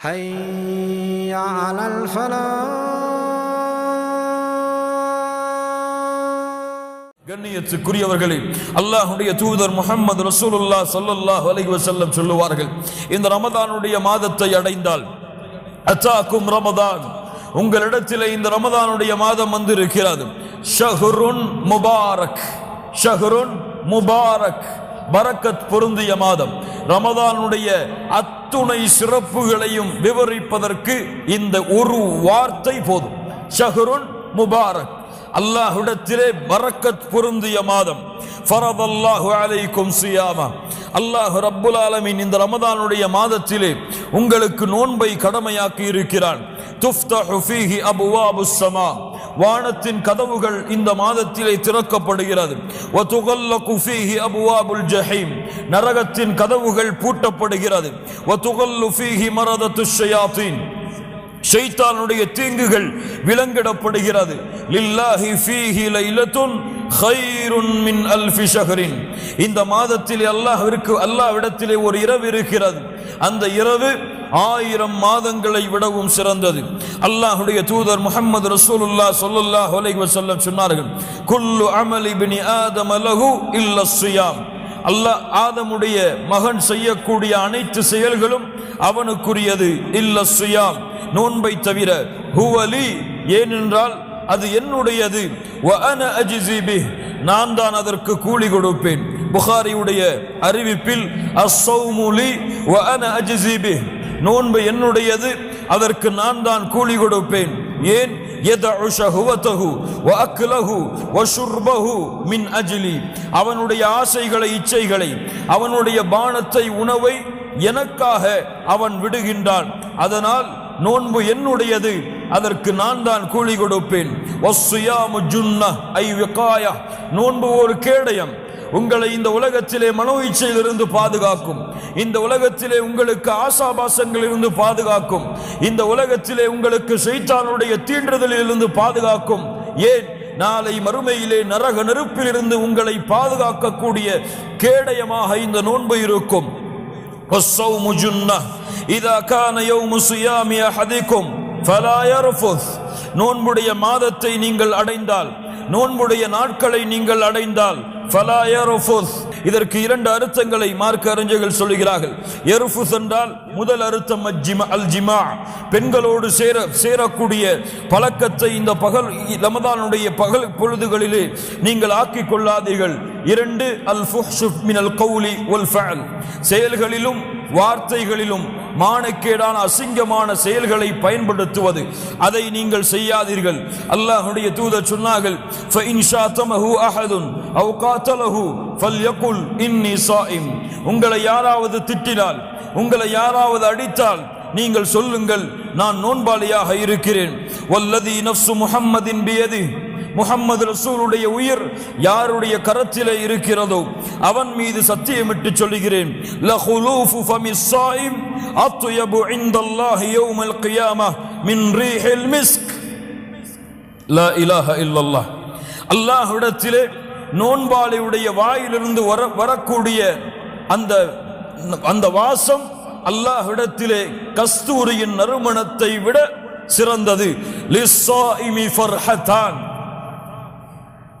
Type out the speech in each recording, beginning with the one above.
حي على الفلاح கண்ணியத்துக்குரியவர்களே அல்லாஹ்வுடைய தூதர் முஹம்மது ரசூலுல்லாஹ் ஸல்லல்லாஹு அலைஹி வஸல்லம் சொல்லுவார்கள் இந்த ரமதானுடைய மாதத்தை அடைந்தால் அத்தாக்கும் ரமதான் உங்களிடத்திலே இந்த ரமதானுடைய மாதம் வந்து இருக்கிறது ஷஹ்ருன் முபாரக் ஷஹ்ருன் முபாரக் பரக்கத் பொருந்திய மாதம் ரமதானுடைய அத்துணை சிறப்புகளையும் விவரிப்பதற்கு இந்த ஒரு வார்த்தை போதும். ஷஹ்ருன் முபாரக். அல்லாஹ்விடத்திலே பரக்கத் பொருந்திய மாதம். ஃபரதல்லாஹு அலைக்கும் சியாமா. அல்லாஹ் ரப்புல் ஆலமின் இந்த ரமதானுடைய மாதத்திலே உங்களுக்கு நோன்பை கடமையாக்கி இருக்கிறான். துஃப்தஹு ஃபீஹி அபுவாபுஸ் சமா. வானத்தின் கதவுகள் இந்த மாதத்திலே திறக்கப்படுகிறது. நரகத்தின் கதவுகள் பூட்டப்படுகிறது. ஷைத்தானுடைய தீங்குகள் விலங்கிடப்படுகிறது. லில்லாஹி ஃபீஹி லைலத்துன் ஹைருன் மின் அல்ஃபி ஷஹரின். இந்த மாதத்தில் அல்லாஹ் அல்லாஹ்விடத்திலே ஒரு இரவு இருக்கிறது. அந்த இரவு ஆயிரம் மாதங்களை விடவும் சிறந்தது. அல்லாஹுடைய தூதர் முகமது ரசூலுல்லாஹ் சொல்லுல்லா அலைஹி வஸல்லம் சொன்னார்கள் குல்லு அமலி பினி ஆதம் அலகு இல்ல சுயாம் அல்லாஹ் ஆதமுடைய மகன் செய்யக்கூடிய அனைத்து செயல்களும் அவனுக்குரியது இல்ல சுயாம் நோன்பை தவிர ஹுவலி ஏனென்றால் அது என்னுடையது. வ அன நான் தான் அதற்கு கூலி கொடுப்பேன். புகாரியுடைய அறிவிப்பில் அசௌமுலி வ அன அஜிஸி நோன்பு என்னுடையது. அதற்கு நான் தான் கூலி கொடுப்பேன். ஏன்? அவனுடைய ஆசைகளை இச்சைகளை அவனுடைய பானத்தை உணவை எனக்காக அவன் விடுகின்றான். அதனால் நோன்பு என்னுடையது. அதற்கு நான் தான் கூலி கொடுப்பேன். நோன்பு ஒரு கேடயம். உங்களை இந்த உலகத்திலே மனோயிச்சையிலிருந்து பாதுகாக்கும். இந்த உலகத்திலே உங்களுக்கு ஆசாபாசங்களிலிருந்து பாதுகாக்கும். இந்த உலகத்திலே உங்களுக்கு சைத்தானுடைய தீண்டுதலிலிருந்து பாதுகாக்கும். ஏன்? நாளை மறுமையிலே நரக நெருப்பிலிருந்து உங்களை பாதுகாக்கக்கூடிய கேடயமாக இந்த நோன்பு இருக்கும். இதா கான யௌமு சுயாமி அஹதிக்கும். ஃபலா யர்ஃபுஸ். நோன்புடைய மாதத்தை நீங்கள் அடைந்தால். நோன்புடைய நாட்களை நீங்கள் அடைந்தால். இதற்கு இரண்டு அர்த்தங்களை மார்க்க அறிஞர்கள் சொல்லுகிறார்கள். எருஃபுஸ் என்றால் முதல் அர்த்தம் அல் ஜிமா பெண்களோடு சேர சேரக்கூடிய பழக்கத்தை இந்த பகல் ரமதானுடைய பகல் பொழுதுகளிலே நீங்கள் ஆக்கிக் கொள்ளாதீர்கள். இரண்டு அல் ஃபுஹ்ஷு மினல் கௌலி ஒல் ஃபஅல். செயல்களிலும் வார்த்தைகளிலும் மானக்கேடான அசிங்கமான செயல்களை பயன்படுத்துவது. அதை நீங்கள் செய்யாதீர்கள். அல்லாஹுடைய தூதர் சொன்னார்கள் உங்களை யாராவது திட்டினால் உங்களை யாராவது அடித்தால் நீங்கள் சொல்லுங்கள் நான் நோன்பாளியாக இருக்கிறேன். வல்லதி நப்சு முஹம்மதின் பியதி முஹம்மது ரசூலுடைய உயிர் யாருடைய கரத்திலே இருக்கிறதோ அவன் மீது சத்தியமிட்டு சொல்லுகிறேன். அத்துயபு ஃபமிஸ் யௌமல் கியாமஹ் மின் ரீஹில் மிஸ்க். லா இலாஹ இல்லல்லாஹ். அல்லாஹ்விடத்திலே நோன்பாளியுடைய வாயிலிருந்து வர வரக்கூடிய அந்த அந்த வாசம் அல்லாஹ்விடத்திலே கஸ்தூரியின் நறுமணத்தை விட சிறந்தது. லிஸ்ஸாயிமி ஃபர்ஹதான்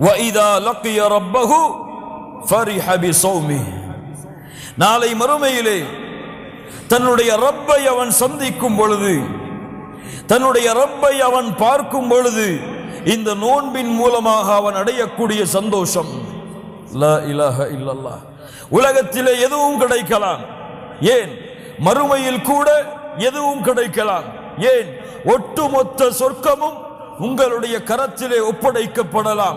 வஇதா லக்கிய ரப்பஹு ஃபரிஹ சௌமி நாளை மறுமையிலே தன்னுடைய ரப்பை அவன் சந்திக்கும் பொழுது தன்னுடைய ரப்பை அவன் பார்க்கும் பொழுது இந்த நோன்பின் மூலமாக அவன் அடையக்கூடிய சந்தோஷம். உலகத்திலே எதுவும் கிடைக்கலாம். ஏன்? மறுமையில் கூட எதுவும் கிடைக்கலாம். ஏன்? ஒட்டுமொத்த சொர்க்கமும் உங்களுடைய கரத்திலே ஒப்படைக்கப்படலாம்.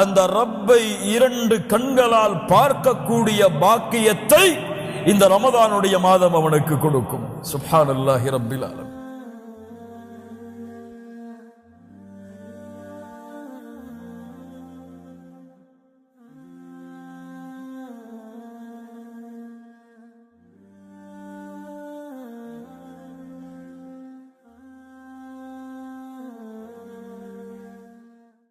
அந்த ரப்பை இரண்டு கண்களால் பார்க்கக்கூடிய பாக்கியத்தை இந்த ரமதானுடைய மாதம் அவனுக்கு கொடுக்கும். சுஹான் அல்லாஹி ஆலமீன்.